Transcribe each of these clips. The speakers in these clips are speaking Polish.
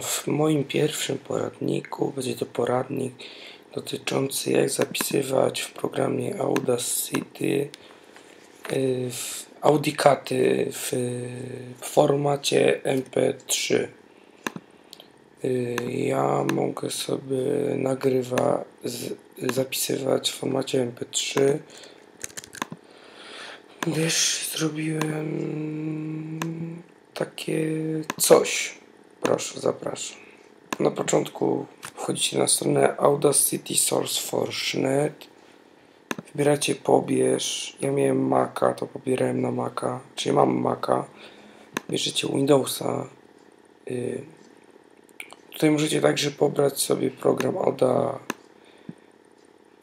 W moim pierwszym poradniku będzie to poradnik dotyczący jak zapisywać w programie Audacity y, audicaty w formacie mp3 y, ja mogę sobie nagrywać zapisywać w formacie mp3 gdyż zrobiłem takie coś Proszę, zapraszam. Na początku wchodzicie na stronę Audacity SourceForge.net Wybieracie pobierz. Ja miałem Maca, to pobierałem na Maca. Czyli mam Maca. Bierzecie Windowsa. Y, tutaj możecie także pobrać sobie program Auda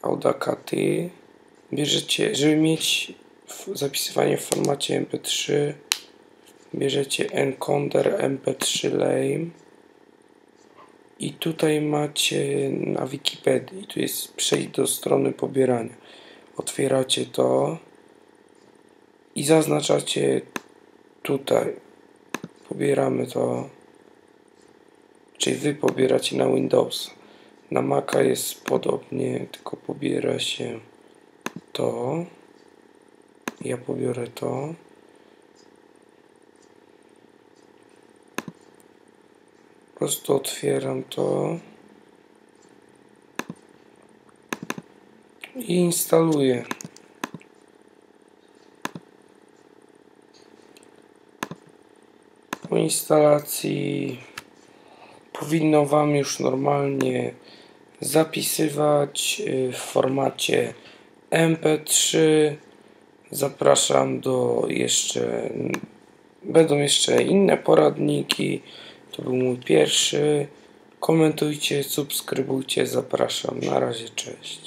Audacity. Bierzecie, żeby mieć zapisywanie w formacie MP3 bierzecie encoder mp3 lame i tutaj macie na Wikipedii, tu jest przejść do strony pobierania. Otwieracie to i zaznaczacie tutaj. Pobieramy to, czyli wy pobieracie na Windows. Na Maca jest podobnie, tylko pobiera się to. Ja pobiorę to. Prostu otwieram to i instaluję. Po instalacji powinno Wam już normalnie zapisywać y, w formacie MP3. Zapraszam do jeszcze, będą jeszcze inne poradniki. To był mój pierwszy. Komentujcie, subskrybujcie, zapraszam. Na razie, cześć.